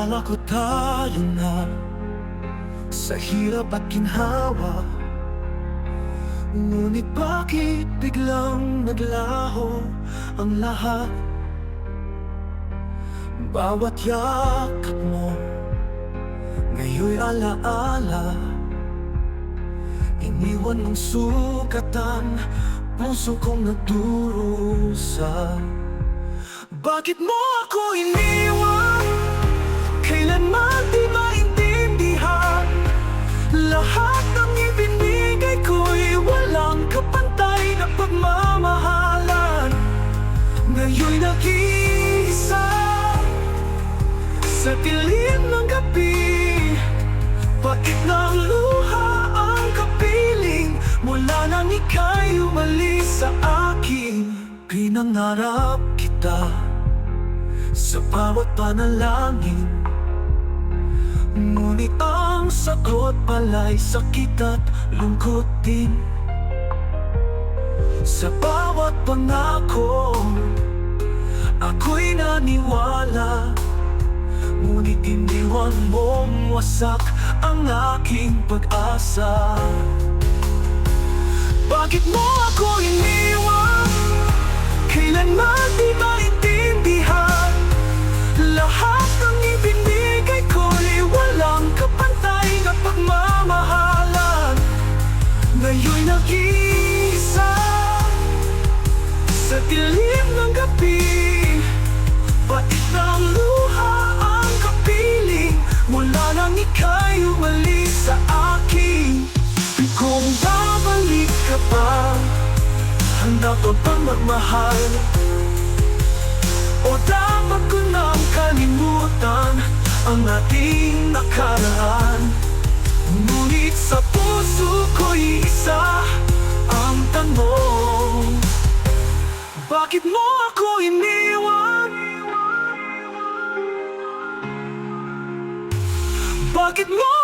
Akala ko tayo na Sa hirap at ginhawa Ngunit bakit biglang naglaho ang lahat? Bawat yakap mo Ngayon'y alaala. Iniwan ng sugatan Puso kong nagdurusa. Bakit mo ako iniwan? Ngayon'y nag-iisa Sa dilim ng gabi. Bakit ng luha ang kapiling? Mula nang ika'y umalis sa akin. Pinangarap kita Sa bawat panalangin. Ngunit ang sagot pala'y sakit at lungkot din Sa bawat pangako Ako'y naniwala Ngunit iniwan mong wasak ang aking pag-asa Bakit mo ako iniwan? Kailanman di maintindihan Handa ka bang magmahal? O dapat ko nang kalimutan Ang ating nakaraan Ngunit sa puso ko'y isa Ang tanong Bakit mo ako iniwan? Bakit mo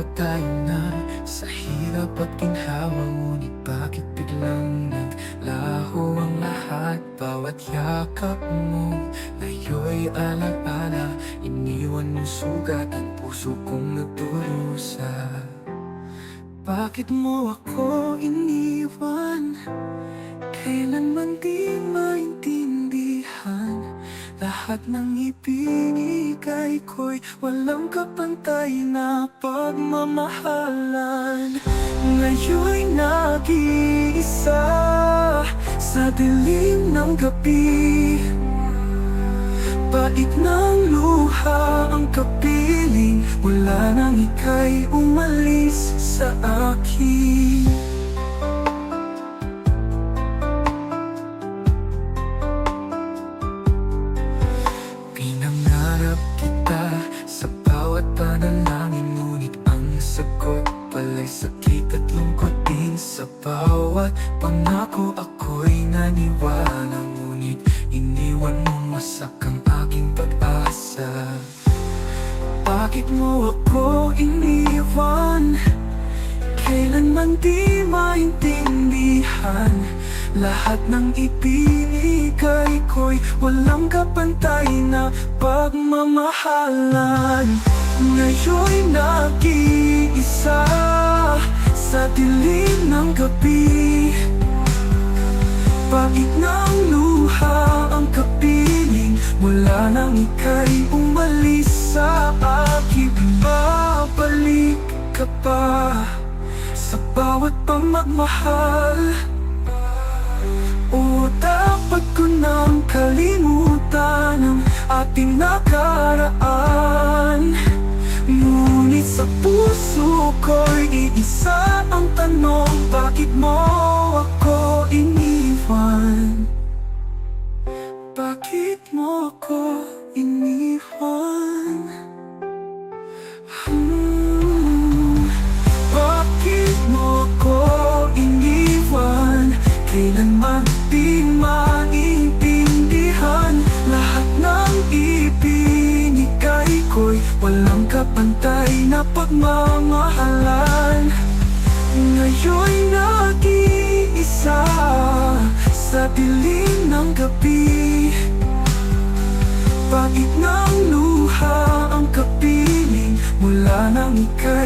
Ko tayo na sa hirap at ginhawa Ngunit bakit biglang naglaho ang lahat Bawat yakap mo ngayon'y alaala Iniwan yung sugat at puso kong nagdurusa Bakit mo ako iniwan? Kailanman di maintindihan Lahat ng ibinigay ko'y walang kapantay na pagmamahalan. Ngayon'y nag-iisa sa dilim ng gabi. Pait ng luha ang kapiling Wala nang ika'y umalis sa akin naniwala Ngunit iniwan mo masak ang aking pag-asa. Bakit mo ako iniwan? Kailanman di maintindihan. Lahat ng ibinigay ko'y walang kapantay na pagmamahalan. Ngayon'y nag-iisa sa dilim ng gabi Pagit ng luha ang kapiling Mula nang ika'y umalis sa akin Babalik ka pa. Sa bawat pamamagitan magmahal O dapat ko nang kalimutan ang ating nakaraan. Ngunit sa puso ko'y iisa ang tanong Bakit mo ako iniwan? Bakit mo ako iniwan? Hmm, Bakit mo ko iniwan? Kailanman di maintindihan Lahat ng ibinigay ko'y Walang kapantay na pagmamahalan I'm.